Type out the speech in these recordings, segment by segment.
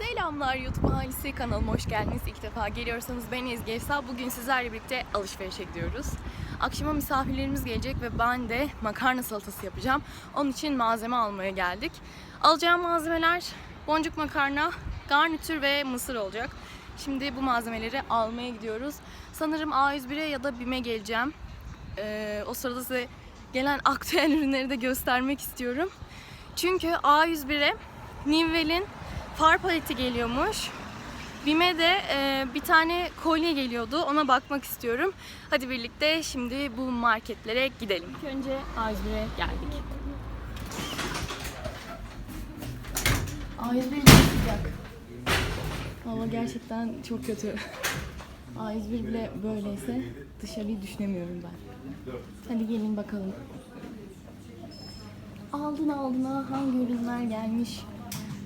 Selamlar YouTube ailesi kanalıma hoş geldiniz. İlk defa geliyorsanız ben Ezgi Efsal. Bugün sizlerle birlikte alışverişe gidiyoruz. Akşama misafirlerimiz gelecek ve ben de makarna salatası yapacağım. Onun için malzeme almaya geldik. Alacağım malzemeler boncuk makarna, garnitür ve mısır olacak. Şimdi bu malzemeleri almaya gidiyoruz. Sanırım A101'e ya da BİM'e geleceğim. Ee, o sırada size gelen aktüel ürünleri de göstermek istiyorum. Çünkü A101'e Nivell'in far paleti geliyormuş. Bime de e, bir tane kolye geliyordu. Ona bakmak istiyorum. Hadi birlikte şimdi bu marketlere gidelim. İlk önce A101'e geldik. A101 bile sıcak. Hava gerçekten çok kötü. A101 bile böyleyse dışarıyı düşünemiyorum ben. Hadi gelin bakalım. Aldın aldına hangi ürünler gelmiş?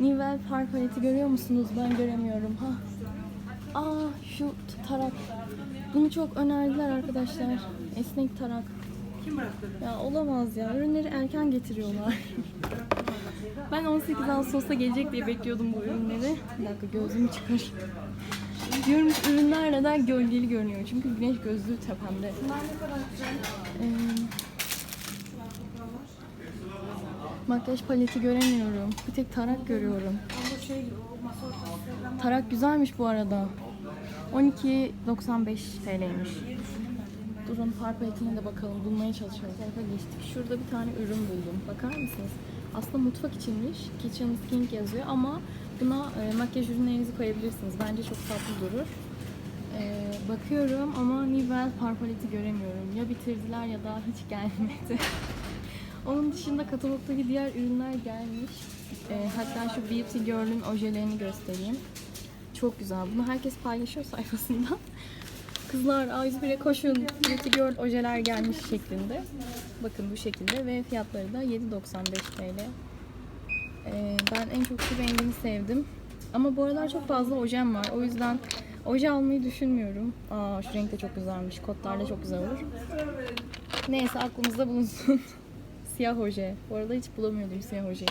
Nivell far paleti görüyor musunuz? Ben göremiyorum. Ha. Aa şu tarak. Bunu çok önerdiler arkadaşlar. Esnek tarak. Kim bıraktı? Ya olamaz ya. Ürünleri erken getiriyorlar. ben 18 Ağustos'ta gelecek diye bekliyordum bu ürünleri. Bir dakika gözümü çıkar. Diyorum ürünler neden gölgeli görünüyor? Çünkü güneş gözlüğü tepemde. Ee, makyaj paleti göremiyorum. Bir tek tarak görüyorum. Tarak güzelmiş bu arada. 12.95 TL'ymiş. Durun far paletine de bakalım. Bulmaya çalışıyoruz. Tarafa geçtik. Şurada bir tane ürün buldum. Bakar mısınız? Aslında mutfak içinmiş. Kitchen King yazıyor ama buna e, makyaj ürünlerinizi koyabilirsiniz. Bence çok tatlı durur. E, bakıyorum ama Nivell far paleti göremiyorum. Ya bitirdiler ya da hiç gelmedi. Onun dışında katalogdaki diğer ürünler gelmiş. E, hatta şu Beauty Girl'ün ojelerini göstereyim. Çok güzel. Bunu herkes paylaşıyor sayfasında. Kızlar A101'e koşun. Beauty Girl ojeler gelmiş şeklinde. Bakın bu şekilde ve fiyatları da 7.95 TL. Ee, ben en çok şu rengini sevdim. Ama bu aralar çok fazla ojem var. O yüzden oje almayı düşünmüyorum. Aa şu renk de çok güzelmiş. Kotlar da çok güzel olur. Neyse aklımızda bulunsun. siyah oje. Bu arada hiç bulamıyordum siyah ojeyi.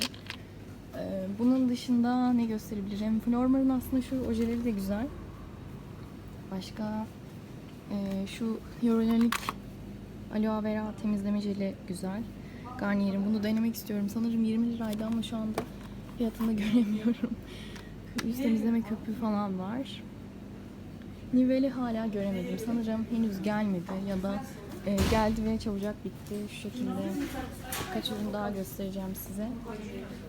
Ee, bunun dışında ne gösterebilirim? Flormar'ın aslında şu ojeleri de güzel. Başka ee, şu Eurolenik Aloe Vera temizleme jeli güzel. Garnier'in bunu denemek istiyorum. Sanırım 20 liraydı ama şu anda fiyatını göremiyorum. Yüz temizleme köpüğü falan var. Nivell'i hala göremedim. Sanırım henüz gelmedi ya da e, geldi ve çabucak bitti. Şu şekilde kaç ürün daha göstereceğim size.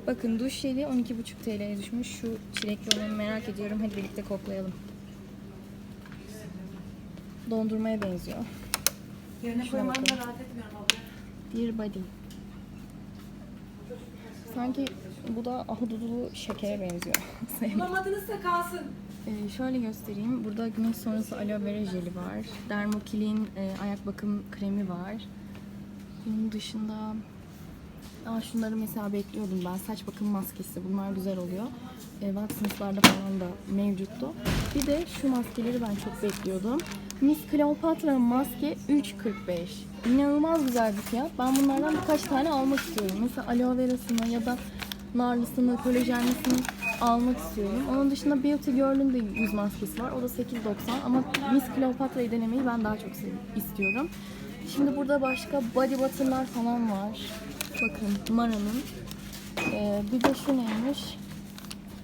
Bakın duş jeli 12,5 TL'ye düşmüş. Şu çilekli olanı merak ediyorum. Hadi birlikte koklayalım. Dondurmaya benziyor. yerine Şuna koymanı da bakalım. rahat etmiyorum abla. Dear Body. Sanki bu da ahududulu şekere benziyor. Bulamadınızsa kalsın. Ee, şöyle göstereyim. Burada güneş sonrası aloe vera jeli var. Dermokilin e, ayak bakım kremi var. Bunun dışında Aa, şunları mesela bekliyordum ben. Saç bakım maskesi. Bunlar güzel oluyor. E, Watsons'larda falan da mevcuttu. Bir de şu maskeleri ben çok bekliyordum. Miss Cleopatra maske 3.45. İnanılmaz güzel bir fiyat. Ben bunlardan birkaç tane almak istiyorum. Mesela aloe verasını ya da narlısını, kolajenlisini almak istiyorum. Onun dışında Beauty Girl'ün de yüz maskesi var. O da 8.90 ama Miss Cleopatra'yı denemeyi ben daha çok istiyorum. Şimdi burada başka body butter'lar falan var. Bakın Mara'nın. Ee, bir de şu neymiş?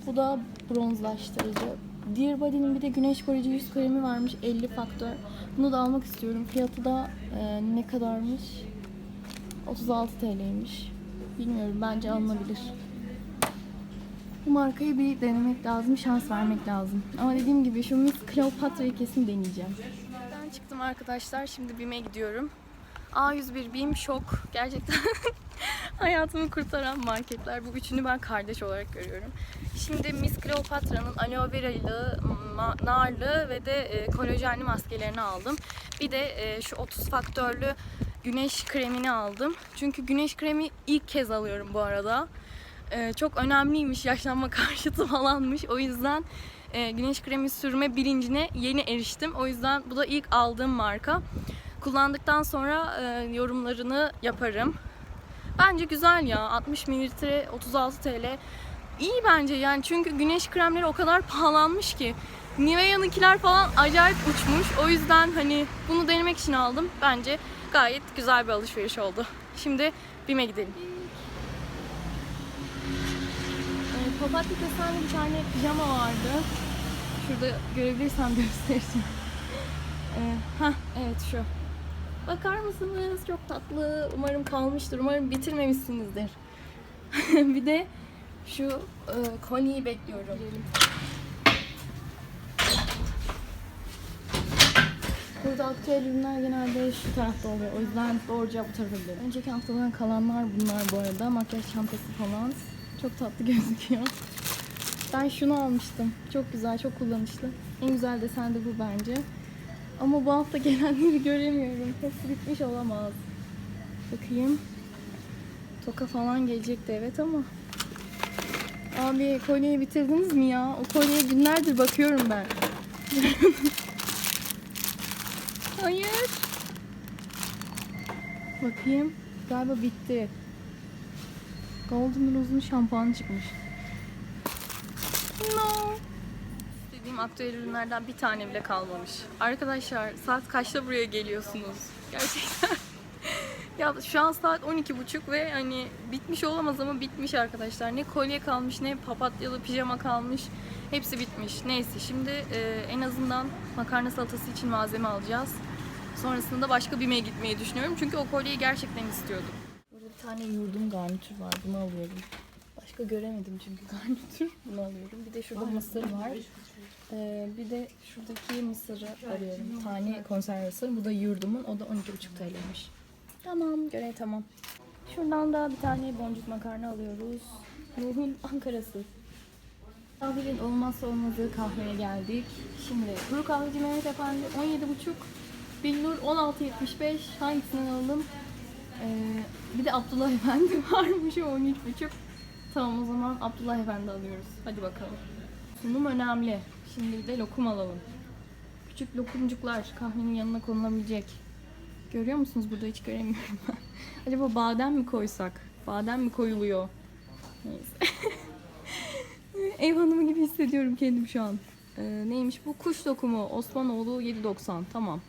Bu da bronzlaştırıcı. Dear Body'nin bir de güneş koruyucu yüz kremi varmış 50 faktör. Bunu da almak istiyorum. Fiyatı da e, ne kadarmış? 36 TL'ymiş. Bilmiyorum bence alınabilir. Bu markayı bir denemek lazım, şans vermek lazım. Ama dediğim gibi şu Miss Cleopatra'yı kesin deneyeceğim. Ben çıktım arkadaşlar, şimdi BİM'e gidiyorum. A101 BİM şok. Gerçekten hayatımı kurtaran marketler. Bu üçünü ben kardeş olarak görüyorum. Şimdi Miss Cleopatra'nın aloe vera'lı, narlı ve de e, kolajenli maskelerini aldım. Bir de e, şu 30 faktörlü güneş kremini aldım. Çünkü güneş kremi ilk kez alıyorum bu arada. E, çok önemliymiş, yaşlanma karşıtı falanmış. O yüzden e, güneş kremi sürme bilincine yeni eriştim. O yüzden bu da ilk aldığım marka. Kullandıktan sonra e, yorumlarını yaparım. Bence güzel ya. 60 mililitre 36 TL. iyi bence yani çünkü güneş kremleri o kadar pahalanmış ki. Nivea'nınkiler falan acayip uçmuş. O yüzden hani bunu denemek için aldım. Bence gayet güzel bir alışveriş oldu. Şimdi BİM'e gidelim. Ee, papatya desenli bir tane pijama vardı. Şurada görebilirsem göstereceğim. Ee, hah, evet şu. Bakar mısınız? Çok tatlı. Umarım kalmıştır. Umarım bitirmemişsinizdir. bir de şu e, kolyeyi bekliyorum. Burada aktüel ürünler genelde şu tarafta oluyor. O yüzden doğruca bu tarafa gidelim. Önceki haftadan kalanlar bunlar bu arada. Makyaj çantası falan. Çok tatlı gözüküyor. Ben şunu almıştım. Çok güzel, çok kullanışlı. En güzel desen de bu bence. Ama bu hafta gelenleri göremiyorum. Hepsi bitmiş olamaz. Bakayım. Toka falan gelecekti evet ama. Abi kolyeyi bitirdiniz mi ya? O kolyeye günlerdir bakıyorum ben. Hayır. Bakayım. Galiba bitti. Golden Rose'un şampuanı çıkmış. No. Dediğim aktüel ürünlerden bir tane bile kalmamış. Arkadaşlar saat kaçta buraya geliyorsunuz? Gerçekten. ya şu an saat 12.30 ve hani bitmiş olamaz ama bitmiş arkadaşlar. Ne kolye kalmış ne papatyalı pijama kalmış. Hepsi bitmiş. Neyse şimdi e, en azından makarna salatası için malzeme alacağız. Sonrasında başka BİM'e gitmeyi düşünüyorum. Çünkü o kolyeyi gerçekten istiyordum. Tane yurdum garnitür var. Bunu alıyorum. Başka göremedim çünkü garnitür. Bunu alıyorum. Bir de şurada mısır var. Ee, bir de şuradaki mısırı arıyorum. Tane konserve mısır. Bu da yurdumun. O da 12,5 TL'ymiş. Tamam. Görev tamam. Şuradan da bir tane boncuk makarna alıyoruz. Nuh'un Ankara'sı. Kahvenin olmazsa olmazı kahveye geldik. Şimdi kuru kahveci Mehmet Efendi 17,5 Billur 16.75 hangisinden alalım? Ee, bir de Abdullah Efendi varmış o 13.5 Tamam o zaman Abdullah Efendi alıyoruz. Hadi bakalım. Sunum önemli. Şimdi bir de lokum alalım. Küçük lokumcuklar kahvenin yanına konulabilecek. Görüyor musunuz? Burada hiç göremiyorum ben. Acaba badem mi koysak? Badem mi koyuluyor? Neyse. Ev hanımı gibi hissediyorum kendim şu an. Ee, neymiş bu? Kuş lokumu. Osmanoğlu 7.90. Tamam.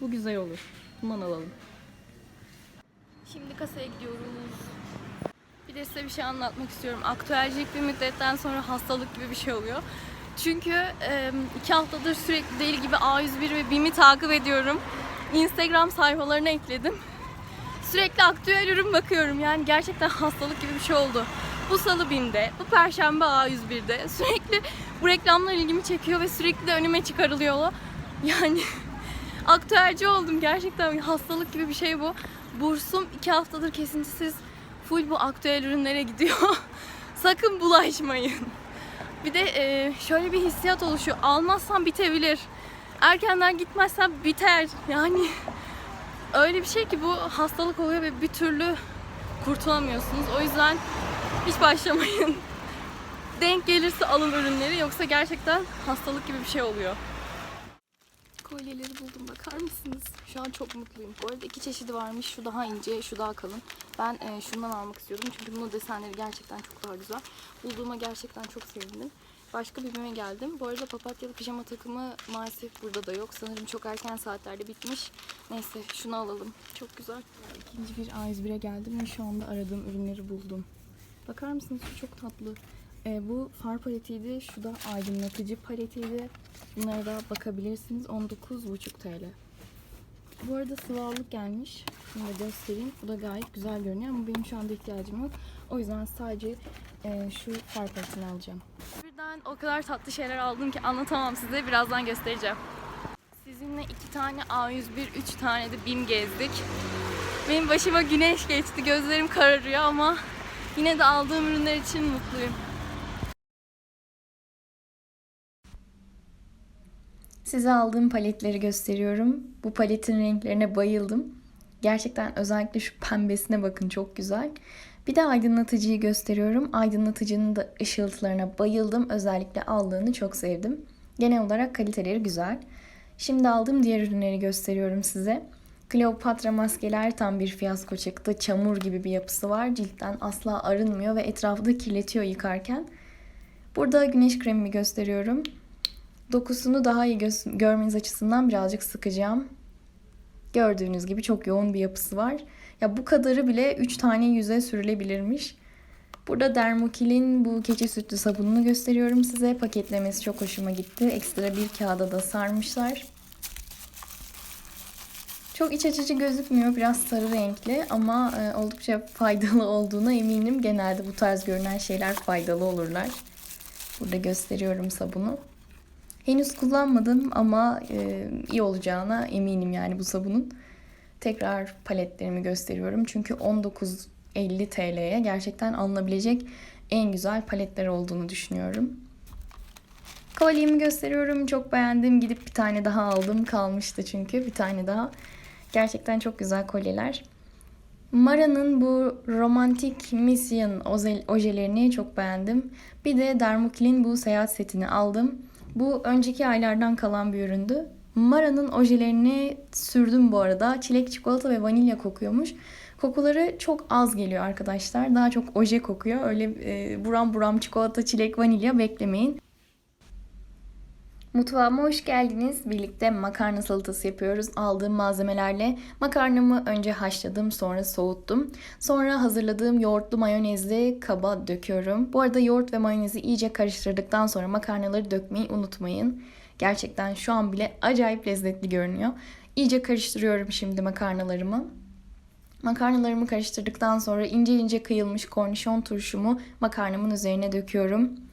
Bu güzel olur. Bundan alalım. Şimdi kasaya gidiyoruz. Bir de size bir şey anlatmak istiyorum. Aktüelcilik bir müddetten sonra hastalık gibi bir şey oluyor. Çünkü iki haftadır sürekli deli gibi A101 ve BİM'i takip ediyorum. Instagram sayfalarına ekledim. Sürekli aktüel ürün bakıyorum. Yani gerçekten hastalık gibi bir şey oldu. Bu salı BİM'de, bu perşembe A101'de sürekli bu reklamlar ilgimi çekiyor ve sürekli de önüme çıkarılıyor. Yani aktüelci oldum gerçekten hastalık gibi bir şey bu. Bursum iki haftadır kesintisiz full bu aktüel ürünlere gidiyor. Sakın bulaşmayın. Bir de e, şöyle bir hissiyat oluşuyor. Almazsam bitebilir. Erkenden gitmezsem biter. Yani öyle bir şey ki bu hastalık oluyor ve bir türlü kurtulamıyorsunuz. O yüzden hiç başlamayın. Denk gelirse alın ürünleri yoksa gerçekten hastalık gibi bir şey oluyor. Kolyeleri buldum bakar mısınız? Şu an çok mutluyum. Bu arada iki çeşidi varmış. Şu daha ince, şu daha kalın. Ben e, şundan almak istiyordum. Çünkü bunun desenleri gerçekten çok daha güzel. Bulduğuma gerçekten çok sevindim. Başka bir BİM'e geldim. Bu arada papatyalı pijama takımı maalesef burada da yok. Sanırım çok erken saatlerde bitmiş. Neyse şunu alalım. Çok güzel. İkinci bir A101'e geldim ve şu anda aradığım ürünleri buldum. Bakar mısınız? Şu çok tatlı. E, bu far paletiydi. Şu da aydınlatıcı paletiydi. Bunlara da bakabilirsiniz. 19,5 TL. Bu arada sıvı gelmiş. Şunu da göstereyim. Bu da gayet güzel görünüyor ama benim şu anda ihtiyacım yok. O yüzden sadece e, şu far paletini alacağım. Birden o kadar tatlı şeyler aldım ki anlatamam size. Birazdan göstereceğim. Sizinle iki tane A101, üç tane de BİM gezdik. Benim başıma güneş geçti. Gözlerim kararıyor ama yine de aldığım ürünler için mutluyum. Size aldığım paletleri gösteriyorum. Bu paletin renklerine bayıldım. Gerçekten özellikle şu pembesine bakın çok güzel. Bir de aydınlatıcıyı gösteriyorum. Aydınlatıcının da ışıltılarına bayıldım. Özellikle aldığını çok sevdim. Genel olarak kaliteleri güzel. Şimdi aldığım diğer ürünleri gösteriyorum size. Kleopatra maskeler tam bir fiyasko çıktı. Çamur gibi bir yapısı var. Ciltten asla arınmıyor ve etrafı da kirletiyor yıkarken. Burada güneş kremimi gösteriyorum. Dokusunu daha iyi göz- görmeniz açısından birazcık sıkacağım. Gördüğünüz gibi çok yoğun bir yapısı var. Ya bu kadarı bile 3 tane yüze sürülebilirmiş. Burada Dermokil'in bu keçi sütlü sabununu gösteriyorum size. Paketlemesi çok hoşuma gitti. Ekstra bir kağıda da sarmışlar. Çok iç açıcı gözükmüyor. Biraz sarı renkli ama e, oldukça faydalı olduğuna eminim. Genelde bu tarz görünen şeyler faydalı olurlar. Burada gösteriyorum sabunu. Henüz kullanmadım ama e, iyi olacağına eminim yani bu sabunun. Tekrar paletlerimi gösteriyorum. Çünkü 19.50 TL'ye gerçekten alınabilecek en güzel paletler olduğunu düşünüyorum. Kolyemi gösteriyorum. Çok beğendim. Gidip bir tane daha aldım. Kalmıştı çünkü bir tane daha. Gerçekten çok güzel kolyeler. Mara'nın bu Romantic Mission ojelerini çok beğendim. Bir de Dermokil'in bu seyahat setini aldım. Bu önceki aylardan kalan bir üründü. Mara'nın ojelerini sürdüm bu arada. Çilek, çikolata ve vanilya kokuyormuş. Kokuları çok az geliyor arkadaşlar. Daha çok oje kokuyor. Öyle e, buram buram çikolata, çilek, vanilya beklemeyin. Mutfağıma hoş geldiniz. Birlikte makarna salatası yapıyoruz aldığım malzemelerle. Makarnamı önce haşladım, sonra soğuttum. Sonra hazırladığım yoğurtlu mayonezli kaba döküyorum. Bu arada yoğurt ve mayonezi iyice karıştırdıktan sonra makarnaları dökmeyi unutmayın. Gerçekten şu an bile acayip lezzetli görünüyor. İyice karıştırıyorum şimdi makarnalarımı. Makarnalarımı karıştırdıktan sonra ince ince kıyılmış kornişon turşumu makarnamın üzerine döküyorum.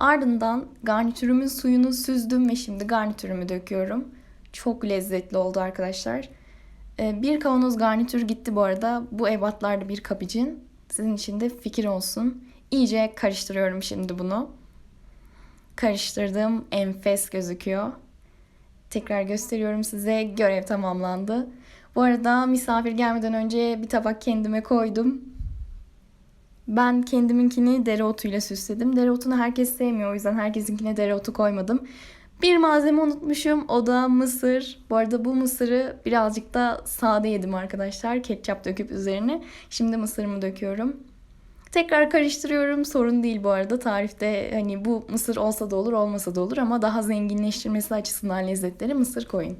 Ardından garnitürümün suyunu süzdüm ve şimdi garnitürümü döküyorum. Çok lezzetli oldu arkadaşlar. Ee, Bir kavanoz garnitür gitti bu arada. Bu ebatlarda bir kap için. Sizin için de fikir olsun. İyice karıştırıyorum şimdi bunu. Karıştırdım. Enfes gözüküyor. Tekrar gösteriyorum size. Görev tamamlandı. Bu arada misafir gelmeden önce bir tabak kendime koydum. Ben kendiminkini dereotuyla süsledim. Dereotunu herkes sevmiyor o yüzden herkesinkine dereotu koymadım. Bir malzeme unutmuşum o da mısır. Bu arada bu mısırı birazcık da sade yedim arkadaşlar. Ketçap döküp üzerine. Şimdi mısırımı döküyorum. Tekrar karıştırıyorum. Sorun değil bu arada. Tarifte hani bu mısır olsa da olur olmasa da olur ama daha zenginleştirmesi açısından lezzetleri mısır koyun.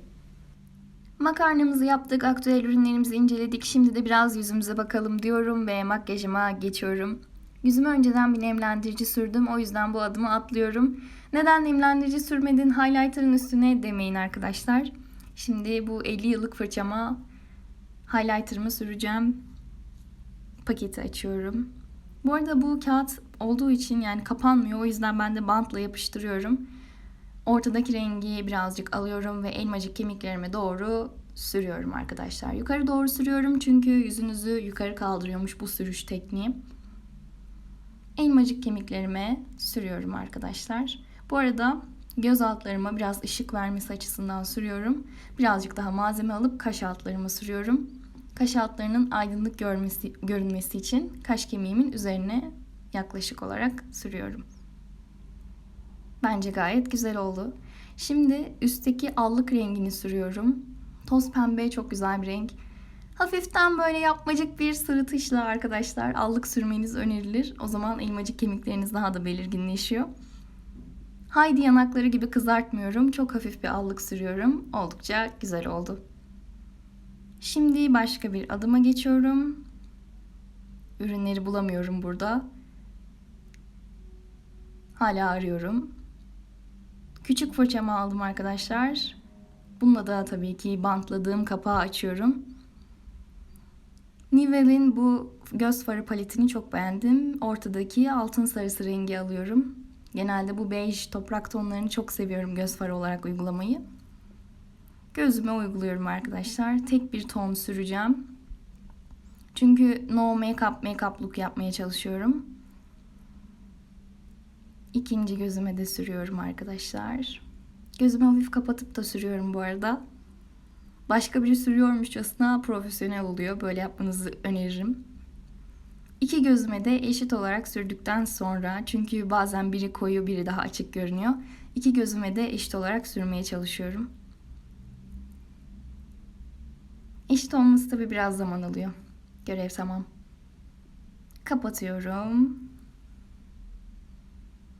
Makarnamızı yaptık, aktüel ürünlerimizi inceledik. Şimdi de biraz yüzümüze bakalım diyorum ve makyajıma geçiyorum. Yüzüme önceden bir nemlendirici sürdüm. O yüzden bu adımı atlıyorum. Neden nemlendirici sürmedin highlighter'ın üstüne demeyin arkadaşlar. Şimdi bu 50 yıllık fırçama highlighter'ımı süreceğim. Paketi açıyorum. Bu arada bu kağıt olduğu için yani kapanmıyor. O yüzden ben de bantla yapıştırıyorum. Ortadaki rengi birazcık alıyorum ve elmacık kemiklerime doğru sürüyorum arkadaşlar. Yukarı doğru sürüyorum çünkü yüzünüzü yukarı kaldırıyormuş bu sürüş tekniği. Elmacık kemiklerime sürüyorum arkadaşlar. Bu arada göz altlarıma biraz ışık vermesi açısından sürüyorum. Birazcık daha malzeme alıp kaş altlarıma sürüyorum. Kaş altlarının aydınlık görmesi, görünmesi için kaş kemiğimin üzerine yaklaşık olarak sürüyorum. Bence gayet güzel oldu. Şimdi üstteki allık rengini sürüyorum. Toz pembe çok güzel bir renk. Hafiften böyle yapmacık bir sırıtışla arkadaşlar allık sürmeniz önerilir. O zaman elmacık kemikleriniz daha da belirginleşiyor. Haydi yanakları gibi kızartmıyorum. Çok hafif bir allık sürüyorum. Oldukça güzel oldu. Şimdi başka bir adıma geçiyorum. Ürünleri bulamıyorum burada. Hala arıyorum. Küçük fırçamı aldım arkadaşlar. Bununla da tabii ki bantladığım kapağı açıyorum. Nivelle'in bu göz farı paletini çok beğendim. Ortadaki altın sarısı rengi alıyorum. Genelde bu bej toprak tonlarını çok seviyorum göz farı olarak uygulamayı. Gözüme uyguluyorum arkadaşlar. Tek bir ton süreceğim. Çünkü no make-up make-up look yapmaya çalışıyorum. İkinci gözüme de sürüyorum arkadaşlar. Gözümü hafif kapatıp da sürüyorum bu arada. Başka biri sürüyormuşçasına profesyonel oluyor. Böyle yapmanızı öneririm. İki gözüme de eşit olarak sürdükten sonra çünkü bazen biri koyu biri daha açık görünüyor. İki gözüme de eşit olarak sürmeye çalışıyorum. Eşit olması tabi biraz zaman alıyor. Görev tamam. Kapatıyorum.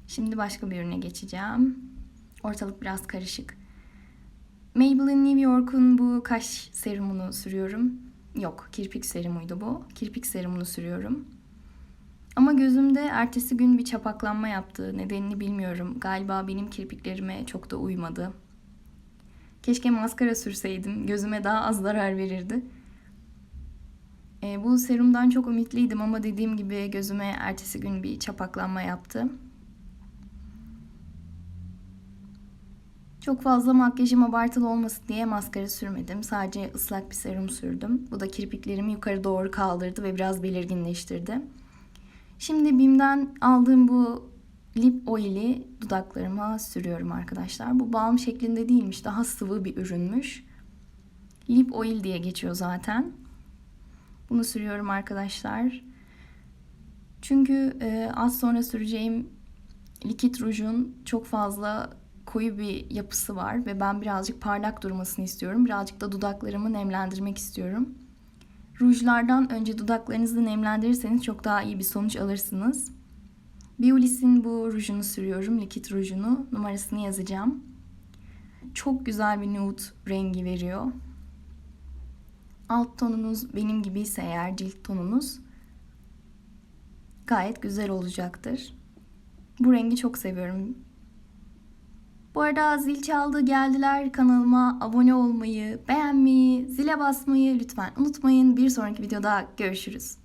Şimdi başka bir ürüne geçeceğim. Ortalık biraz karışık. Maybelline New York'un bu kaş serumunu sürüyorum. Yok, kirpik serumuydu bu. Kirpik serumunu sürüyorum. Ama gözümde ertesi gün bir çapaklanma yaptı. Nedenini bilmiyorum. Galiba benim kirpiklerime çok da uymadı. Keşke maskara sürseydim. Gözüme daha az zarar verirdi. E, bu serumdan çok ümitliydim ama dediğim gibi gözüme ertesi gün bir çapaklanma yaptı. Çok fazla makyajım abartılı olmasın diye maskara sürmedim. Sadece ıslak bir serum sürdüm. Bu da kirpiklerimi yukarı doğru kaldırdı ve biraz belirginleştirdi. Şimdi BİM'den aldığım bu lip oil'i dudaklarıma sürüyorum arkadaşlar. Bu balm şeklinde değilmiş. Daha sıvı bir ürünmüş. Lip oil diye geçiyor zaten. Bunu sürüyorum arkadaşlar. Çünkü e, az sonra süreceğim likit rujun çok fazla koyu bir yapısı var ve ben birazcık parlak durmasını istiyorum. Birazcık da dudaklarımı nemlendirmek istiyorum. Rujlardan önce dudaklarınızı nemlendirirseniz çok daha iyi bir sonuç alırsınız. Biolis'in bu rujunu sürüyorum. Likit rujunu. Numarasını yazacağım. Çok güzel bir nude rengi veriyor. Alt tonunuz benim gibi ise eğer cilt tonunuz gayet güzel olacaktır. Bu rengi çok seviyorum. Bu arada zil çaldı geldiler kanalıma abone olmayı, beğenmeyi, zile basmayı lütfen unutmayın. Bir sonraki videoda görüşürüz.